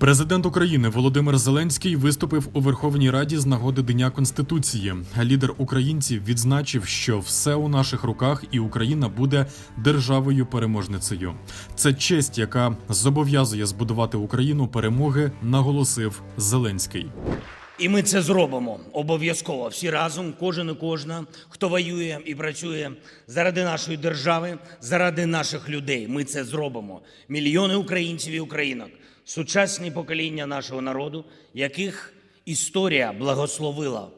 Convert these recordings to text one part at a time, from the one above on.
Президент України Володимир Зеленський виступив у Верховній Раді з нагоди Дня Конституції. Лідер українців відзначив, що все у наших руках, і Україна буде державою переможницею. Це честь, яка зобов'язує збудувати Україну перемоги, наголосив Зеленський. І ми це зробимо обов'язково. Всі разом, кожен і кожна, хто воює і працює заради нашої держави, заради наших людей. Ми це зробимо. Мільйони українців і українок, сучасні покоління нашого народу, яких історія благословила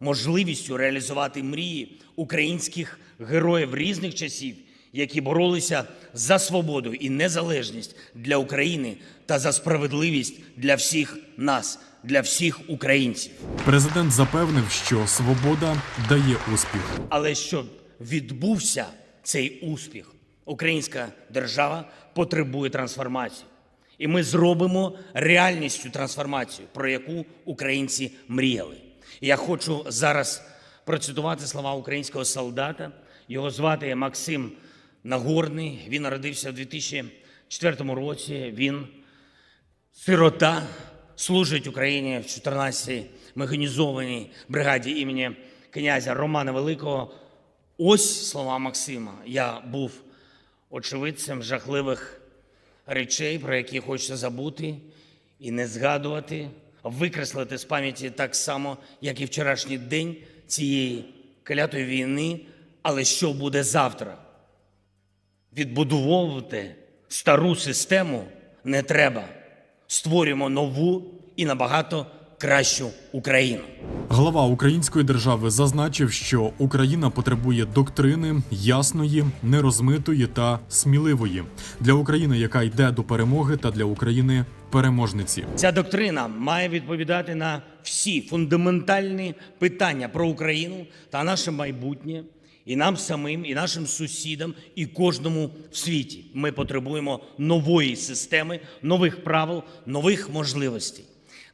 можливістю реалізувати мрії українських героїв різних часів, які боролися за свободу і незалежність для України та за справедливість для всіх нас, для всіх українців. Президент запевнив, що свобода дає успіх. Але щоб відбувся цей успіх, українська держава потребує трансформації. І ми зробимо реальністю трансформацію, про яку українці мріяли. Я хочу зараз процитувати слова українського солдата. Його звати Максим Нагорний. Він народився в 2004 році. Він сирота, служить Україні в 14-й механізованій бригаді імені князя Романа Великого. Ось слова Максима. Я був очевидцем жахливих речей, про які хочеться забути і не згадувати, викреслити з пам'яті так само, як і вчорашній день цієї клятої війни. Але що буде завтра? Відбудовувати стару систему не треба. Створюємо нову і набагато кращу Україну. Глава української держави зазначив, що Україна потребує доктрини ясної, нерозмитої та сміливої для України, яка йде до перемоги, та для України переможниці. Ця доктрина має відповідати на всі фундаментальні питання про Україну та наше майбутнє, і нам самим, і нашим сусідам, і кожному в світі. Ми потребуємо нової системи, нових правил, нових можливостей.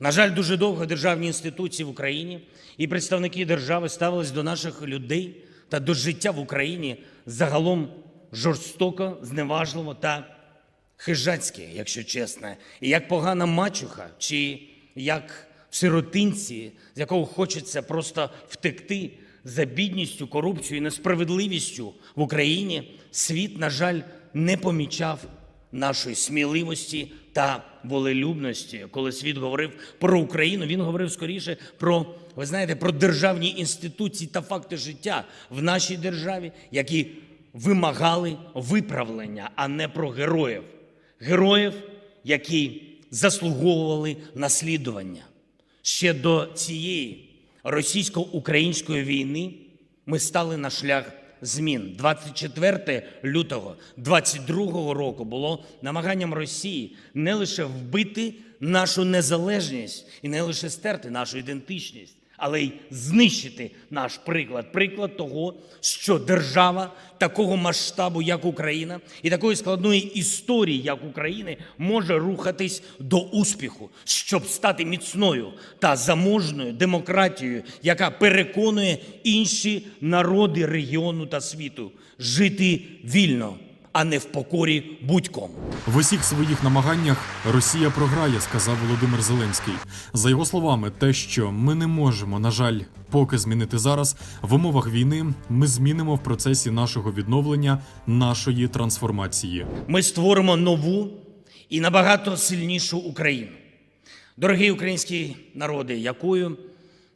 На жаль, дуже довго державні інституції в Україні і представники держави ставились до наших людей та до життя в Україні загалом жорстоко, зневажливо та хижацьке, якщо чесно, і як погана мачуха, чи як сиротинці, з якого хочеться просто втекти за бідністю, корупцією і несправедливістю в Україні, світ, на жаль, не помічав нашої сміливості та волелюбності. Коли світ говорив про Україну, він говорив скоріше про, ви знаєте, про державні інституції та факти життя в нашій державі, які вимагали виправлення, а не про героїв. Героїв, які заслуговували наслідування. Ще до цієї російсько-української війни ми стали на шлях змін. 24 лютого 22 року було намаганням Росії не лише вбити нашу незалежність і не лише стерти нашу ідентичність, але й знищити наш приклад. Приклад того, що держава такого масштабу, як Україна, і такої складної історії, як України, може рухатись до успіху, щоб стати міцною та заможною демократією, яка переконує інші народи регіону та світу жити вільно, а не в покорі будь-кому. В усіх своїх намаганнях Росія програє, сказав Володимир Зеленський. За його словами, те, що ми не можемо, на жаль, поки змінити зараз в умовах війни, ми змінимо в процесі нашого відновлення, нашої трансформації. Ми створимо нову і набагато сильнішу Україну. Дорогі українські народи, якою,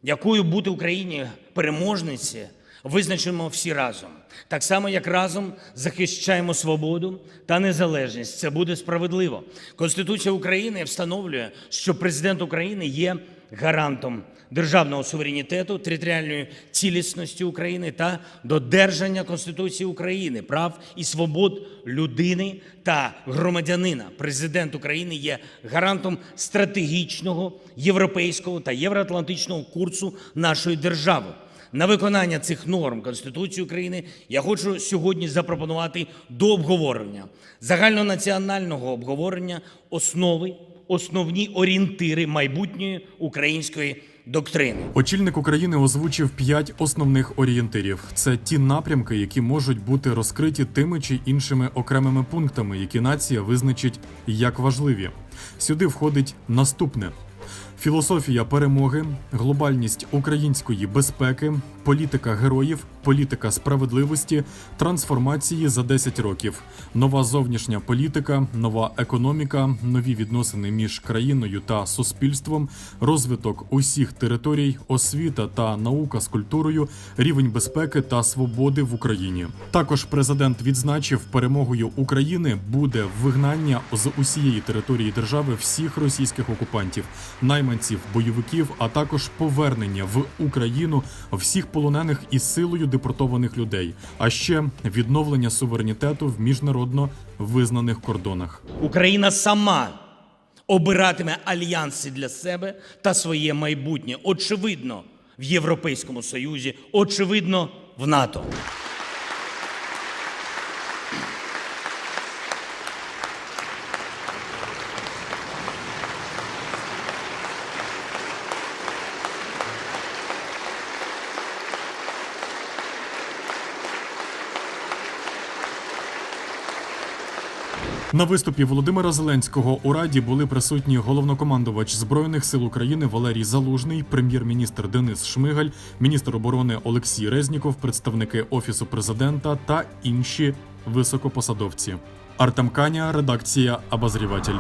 якою бути Україні переможниці, визначимо всі разом. Так само, як разом захищаємо свободу та незалежність. Це буде справедливо. Конституція України встановлює, що президент України є гарантом державного суверенітету, територіальної цілісності України та додержання Конституції України, прав і свобод людини та громадянина. Президент України є гарантом стратегічного європейського та євроатлантичного курсу нашої держави. На виконання цих норм Конституції України я хочу сьогодні запропонувати до обговорення загальнонаціонального обговорення основи, основні орієнтири майбутньої української доктрини. Очільник України озвучив п'ять основних орієнтирів. Це ті напрямки, які можуть бути розкриті тими чи іншими окремими пунктами, які нація визначить як важливі. Сюди входить наступне: філософія перемоги, глобальність української безпеки, політика героїв, політика справедливості, трансформації за 10 років, нова зовнішня політика, нова економіка, нові відносини між країною та суспільством, розвиток усіх територій, освіта та наука з культурою, рівень безпеки та свободи в Україні. Також президент відзначив, перемогою України буде вигнання з усієї території держави всіх російських окупантів, найманців, бойовиків, а також повернення в Україну всіх полонених із силою депортованих людей, а ще відновлення суверенітету в міжнародно визнаних кордонах. Україна сама обиратиме альянси для себе та своє майбутнє. Очевидно, в Європейському Союзі, очевидно, в НАТО. На виступі Володимира Зеленського у Раді були присутні головнокомандувач збройних сил України Валерій Залужний, прем'єр-міністр Денис Шмигаль, міністр оборони Олексій Резніков, представники офісу президента та інші високопосадовці. Артем Каня, редакція Обозріватель.